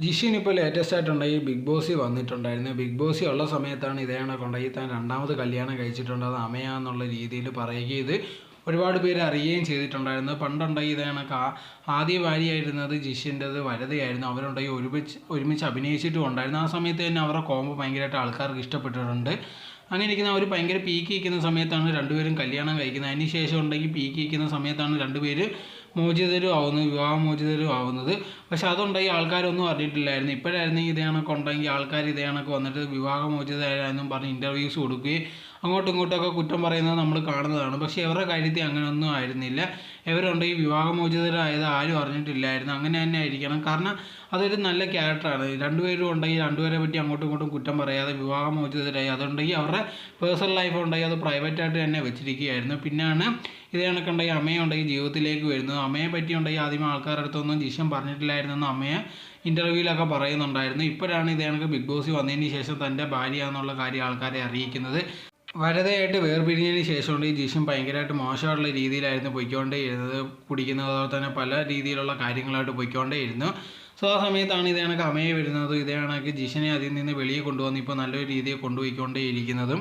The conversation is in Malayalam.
ജിഷിൻ ഇപ്പോൾ ലേറ്റസ്റ്റ് ആയിട്ടുണ്ടെങ്കിൽ ബിഗ് ബോസ് വന്നിട്ടുണ്ടായിരുന്നു. ബിഗ് ബോസ് ഉള്ള സമയത്താണ് ഇതേ കണക്കുണ്ടെങ്കിൽ താൻ രണ്ടാമത് കല്യാണം കഴിച്ചിട്ടുണ്ട്. അത് അമയാന്നുള്ള രീതിയിൽ പറയുകയും ഇത് ഒരുപാട് പേര് അറിയുകയും ചെയ്തിട്ടുണ്ടായിരുന്നു. പണ്ടുണ്ടെങ്കിൽ ഇതേ കണക്ക്. ആദ്യ ഭാര്യയായിരുന്നത് ജിഷിന്റെത് വരതയായിരുന്നു. അവരുണ്ടെങ്കിൽ ഒരുമിച്ച് ഒരുമിച്ച് അഭിനയിച്ചിട്ടും ഉണ്ടായിരുന്നു. ആ സമയത്ത് തന്നെ അവരുടെ കോമ്പ് ഭയങ്കരമായിട്ട് ആൾക്കാർക്ക് ഇഷ്ടപ്പെട്ടിട്ടുണ്ട്. അങ്ങനെ ഇരിക്കുന്ന അവർ ഭയങ്കര പീക്ക് ഇരിക്കുന്ന സമയത്താണ് രണ്ടുപേരും കല്യാണം കഴിക്കുന്നത്. അതിന് ശേഷം ഉണ്ടെങ്കിൽ പീക്ക് ഇരിക്കുന്ന സമയത്താണ് രണ്ടുപേര് മോചിതരും ആവുന്നത് വിവാഹമോചിതരും ആവുന്നത് പക്ഷെ അതുണ്ടെങ്കിൽ ആൾക്കാരൊന്നും അറിഞ്ഞിട്ടില്ലായിരുന്നു. ഇപ്പോഴായിരുന്നെങ്കിൽ ഇതേ കണക്ക് ഉണ്ടെങ്കിൽ ആൾക്കാർ ഇതേ കണക്ക് വന്നിട്ട് വിവാഹമോചിതരായെന്നും പറഞ്ഞ് ഇന്റർവ്യൂസ് കൊടുക്കുകയും അങ്ങോട്ടും ഇങ്ങോട്ടൊക്കെ കുറ്റം പറയുന്നത് നമ്മൾ കാണുന്നതാണ്. പക്ഷേ ഇവരുടെ കാര്യത്തിൽ അങ്ങനെയൊന്നും ആയിരുന്നില്ല. ഇവരുണ്ടെങ്കിൽ വിവാഹമോചിതരായത് ആരും അറിഞ്ഞിട്ടില്ലായിരുന്നു. അങ്ങനെ തന്നെ ആയിരിക്കണം. കാരണം അതൊരു നല്ല ക്യാരക്ടറാണ് രണ്ടുപേരും ഉണ്ടെങ്കിൽ രണ്ടുപേരെ പറ്റി അങ്ങോട്ടും ഇങ്ങോട്ടും കുറ്റം പറയാതെ വിവാഹമോചിതരായി. അതുണ്ടെങ്കിൽ അവരുടെ പേഴ്സണൽ ലൈഫ് ഉണ്ടെങ്കിൽ അത് പ്രൈവറ്റായിട്ട് തന്നെ വെച്ചിരിക്കുകയായിരുന്നു. പിന്നെയാണ് ഇത് കണക്കുണ്ടെങ്കിൽ അമ്മയുണ്ടെങ്കിൽ ജീവിതത്തിലേക്ക് വരുന്നത്. അമ്മയെ പറ്റി ഉണ്ടെങ്കിൽ ആദ്യം ആൾക്കാരുടെ അടുത്തൊന്നും ജിഷൻ പറഞ്ഞിട്ടില്ലായിരുന്നെന്ന് അമ്മയെ ഇന്റർവ്യൂവിലൊക്കെ പറയുന്നുണ്ടായിരുന്നു. ഇപ്പോഴാണ് ഇത് കണക്ക് ബിഗ് ബോസ് വന്നതിന് ശേഷം തന്റെ ഭാര്യ എന്നുള്ള കാര്യം ആൾക്കാരെ അറിയിക്കുന്നത്. വരതയായിട്ട് വേർപിരിഞ്ഞതിന് ശേഷമുണ്ട്. ഈ ജിഷൻ ഭയങ്കരമായിട്ട് മോശമായിട്ടുള്ള രീതിയിലായിരുന്നു പൊയ്ക്കൊണ്ടേയിരുന്നത്. കുടിക്കുന്നത് അതുപോലെ തന്നെ പല രീതിയിലുള്ള കാര്യങ്ങളായിട്ട് പൊയ്ക്കൊണ്ടേയിരുന്നു. സോ ആ സമയത്താണ് ഇതേ കണക്ക് അമ്മയെ വരുന്നതും. ഇതേ കണക്ക് ജിഷനെ അതിൽ നിന്ന് വെളിയിൽ കൊണ്ടുവന്ന് ഇപ്പോൾ നല്ലൊരു രീതിയിൽ കൊണ്ടുപോയിക്കൊണ്ടേയിരിക്കുന്നതും.